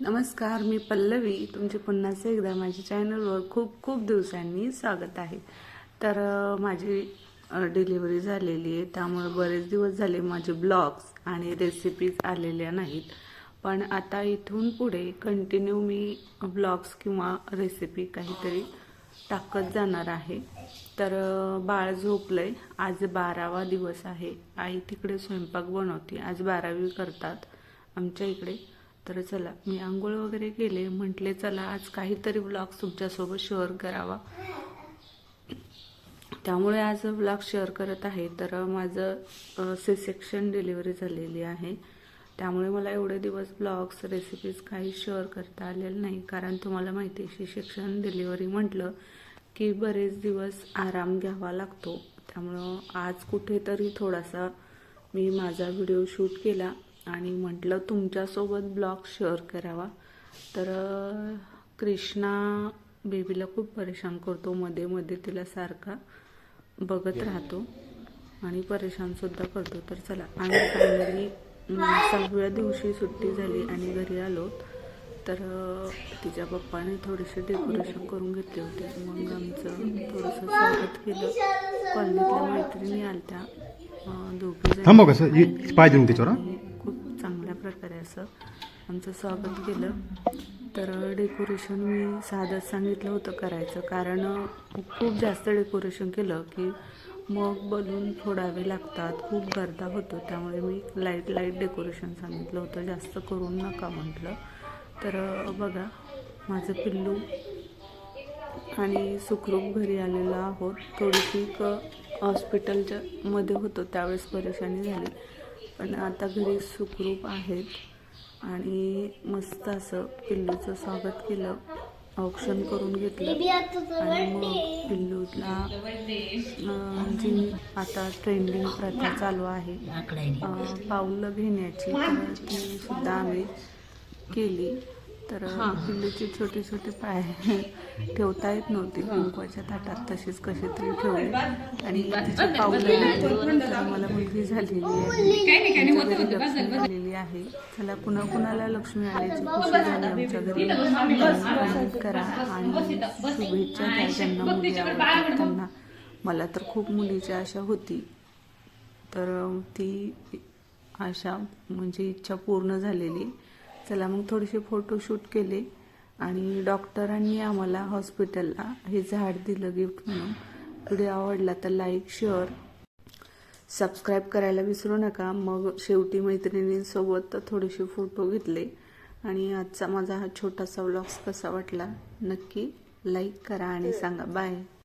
नमस्कार मी पल्लवी. तुमचे पुन्हा एकदा माझ्या चॅनलवर खूप खूप दिवसांनी स्वागत आहे. तर माझी डिलिव्हरी झालेली आहे. त्यामुळे बरेच दिवस झाले माझे ब्लॉग्स आणि रेसिपीज आलेल्या नाहीत. पण आता इथून पुढे कंटिन्यू मी ब्लॉग्स किंवा रेसिपी काहीतरी टाकत जाणार आहे. तर बाळ झोपलंय. आज बारावा दिवस आहे. आई तिकडे स्वयंपाक बनवते. आज बारावी करतात आमच्या इकडे. तर चला मी आंघोळ वगैरे केले म्हटले चला आज काहीतरी ब्लॉग तुमच्यासोबत शेअर करावा. त्यामुळे आज ब्लॉग शेअर करत आहे. तर माझं सी सेक्शन डिलिव्हरी झालेली आहे. त्यामुळे मला एवढे दिवस ब्लॉग्स रेसिपीज काही शेअर करता आलेलं नाही. कारण तुम्हाला माहिती आहे सी सेक्शन डिलिव्हरी म्हटलं की बरेच दिवस आराम घ्यावा लागतो. त्यामुळं आज कुठेतरी थोडासा मी माझा व्हिडिओ शूट केला. आणि म्हटलं तुमच्यासोबत ब्लॉग शेअर करावा. तर कृष्णा बेबीला खूप परेशान करतो मध्ये मध्ये तिला सारखा बघत राहतो आणि परेशान सुद्धा करतो. तर चला आम्ही फायनली सहाव्या दिवशी सुट्टी झाली आणि घरी आलो. तर तिच्या पप्पाने थोडेसे डेकोरेशन करून घेतले होते. मग आमचं थोडंसं स्वागत केलं. कॉलनीतल्या मैत्रिणी आलत्या. अं, दोघी जणी असं आमचं स्वागत केलं. तर डेकोरेशन मी साधंच सांगितलं होतं करायचं. कारण खूप जास्त डेकोरेशन केलं की मग बलून फोडावे लागतात. खूप गर्दा होतो. त्यामुळे मी लाइट लाइट डेकोरेशन सांगितलं होतं. जास्त करून नका म्हटलं. तर बघा माझं पिल्लू आणि सुखरूप घरी आलेलो आहोत. थोडीशी क हॉस्पिटलच्या मध्ये होतो. त्यावेळेस परेशानी झाली. पण आता घरी सुखरूप आहेत. आणि मस्त असं पिल्लूचं स्वागत केलं. औक्षण करून घेतलं. आणि मग पिल्लूला अं, जी आता ट्रेंडिंग प्रथा चालू आहे पाऊलं घेण्याची ती सुद्धा आम्ही केली. तर पिल्लूचे छोटे छोटे पाय ठेवता येत नव्हते. कुंकवाच्या ताटात तशीच कशी तरी ठेवले. आणि तिची पाऊलं तर मला मुलगी झालेली आहे. चला पुन्हा कुणाला लक्ष्मी आल्याची खुशी झाली आमच्या घरी? करा. आणि शुभेच्छा द्या ज्यांना मुली आवडतात त्यांना मला तर खूप मुलीची आशा होती. तर ती आशा म्हणजे इच्छा पूर्ण झालेली. चला मग थोडेसे फोटोशूट केले आणि डॉक्टरांनी आम्हाला हॉस्पिटलला हे झाड दिलं गिफ्ट म्हणून. व्हिडिओ आवडला तर लाईक शेअर सबस्क्राईब करायला विसरू नका. मग शेवटी मैत्रिणींसोबत थोडेसे फोटो घेतले आणि आजचा माझा हा छोटासा व्लॉग्स कसा वाटला नक्की लाईक करा आणि सांगा. बाय